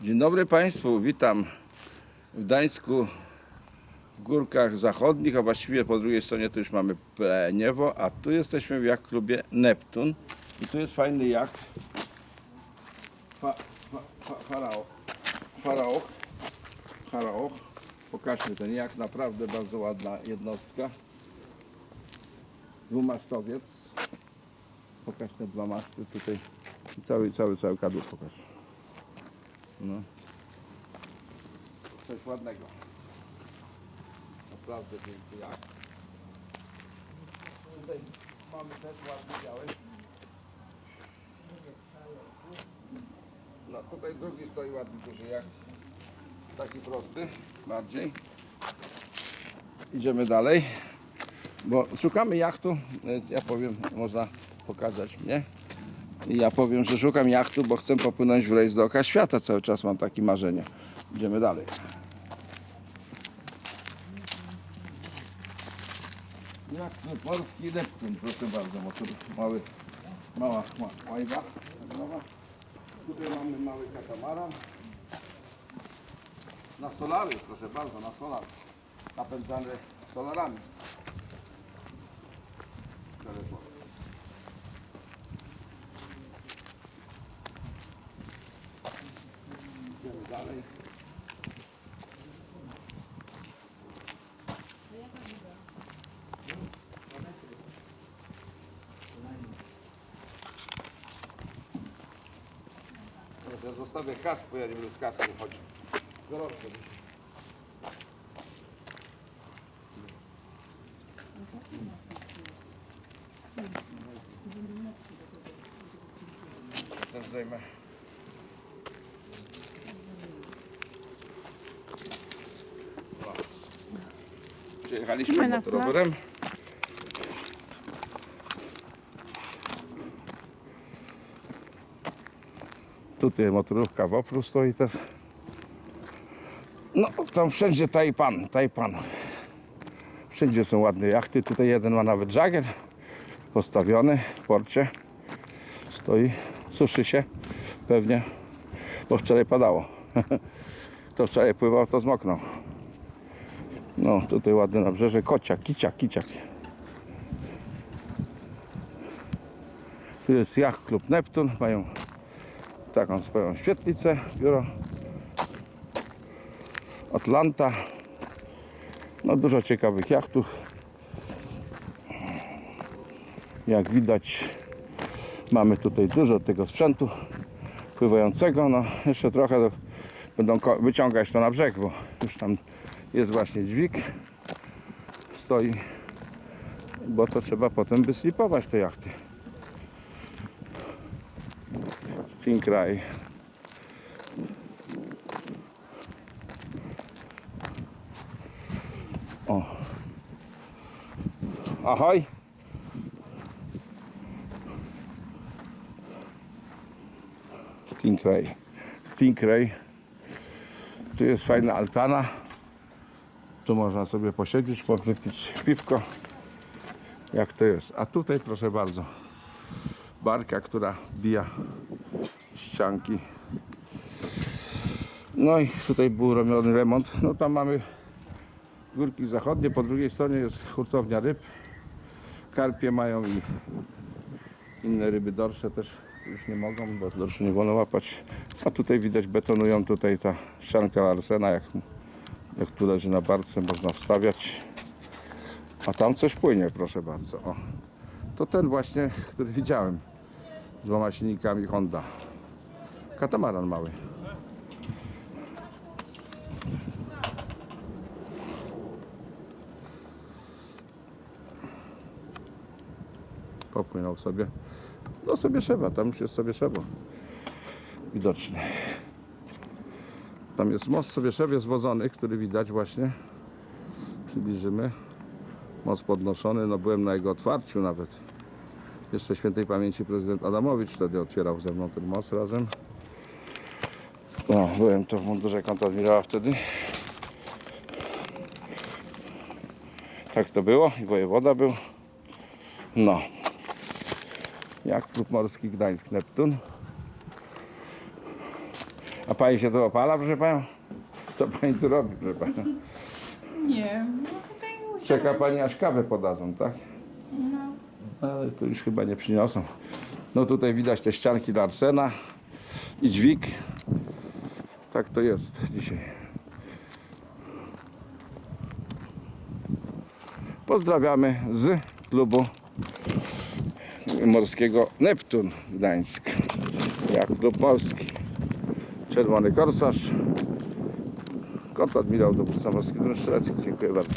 Dzień dobry Państwu, witam w Gdańsku w górkach zachodnich, a właściwie po drugiej stronie to już mamy Pleniewo, a tu jesteśmy w jak klubie Neptun i tu jest fajny jak fa, fa, fa. Pokażmy ten jak, naprawdę bardzo ładna jednostka. Dwumastowiec. Pokaż te dwa masty tutaj. Cały, cały, cały kadłub pokaż. No. Coś ładnego. Naprawdę piękny jak. Tutaj mamy też ładny biały. No tutaj drugi stoi ładny duży jak. Taki prosty, bardziej. Idziemy dalej. Bo szukamy jachtu, ja powiem, można pokazać mnie. Ja powiem, że szukam jachtu, bo chcę popłynąć w rejs dookoła świata. Cały czas mam takie marzenie. Idziemy dalej. Jacht polski Neptun, proszę bardzo. Motor mały, mała ma- łajba. Tutaj mamy mały katamaran. Na solary, proszę bardzo, na solar. Napędzany solarami. Dalej. Ja zostawię kask, bo ja nie będę z kaskiem chodzić. Gorąco. Też zdejmę. Przyjechaliśmy Idziemy na. Tutaj motorówka w opru stoi też. No, tam wszędzie Tajpan, Tajpan. Wszędzie są ładne jachty. Tutaj jeden ma nawet żagiel postawiony w porcie. Stoi, suszy się pewnie, bo wczoraj padało. Kto wczoraj pływał, to zmoknął. No, tutaj ładne nabrzeże. Kociak, kiciak, kiciak. Tu jest Yacht Klub Neptun. Mają taką swoją świetlicę, biuro. Atlanta. No dużo ciekawych jachtów. Jak widać mamy tutaj dużo tego sprzętu pływającego. No jeszcze trochę do, będą wyciągać to na brzeg, bo już tam jest właśnie dźwig. Stoi, bo to trzeba potem wyslipować te jachty. Stingray. O. Ahoj. Stingray. Stingray. Tu jest fajna altana. Tu można sobie posiedzieć, wypić piwko. Jak to jest. A tutaj proszę bardzo. Barka, która bija ścianki. No i tutaj był robiony remont. No tam mamy górki zachodnie, po drugiej stronie jest hurtownia ryb. Karpie mają i inne ryby dorsze też już nie mogą, bo dorszy nie wolno łapać. A tutaj widać betonują tutaj ta ścianka Larsena, jak, jak leży na barce, można wstawiać. A tam coś płynie, proszę bardzo. O. To ten właśnie, który widziałem z dwoma silnikami Honda. Katamaran mały. Popłynął sobie. No sobie trzeba, tam już jest sobie trzeba. Widoczny. Tam jest most sobie szewie zwodzony, który widać właśnie. Przybliżymy. Most podnoszony, no byłem na jego otwarciu nawet. Jeszcze świętej pamięci prezydent Adamowicz wtedy otwierał ze mną ten most razem. No, byłem to w mundurze kontradmirała wtedy. Tak to było i wojewoda był. No. Jak klub morski Gdańsk Neptun. A pani się tu opala, proszę panią? Co pani tu robi, proszę panią? Nie, no tutaj usiadłam. Czeka pani aż kawę podadzą, tak? No. Ale to już chyba nie przyniosą. No tutaj widać te ścianki Larsena i dźwig. Tak to jest dzisiaj. Pozdrawiamy z klubu morskiego Neptun Gdańsk. Jak klub morski. Czerwony Korsarz. Kot admirał dowódca morski Strzelecki. Dziękuję bardzo.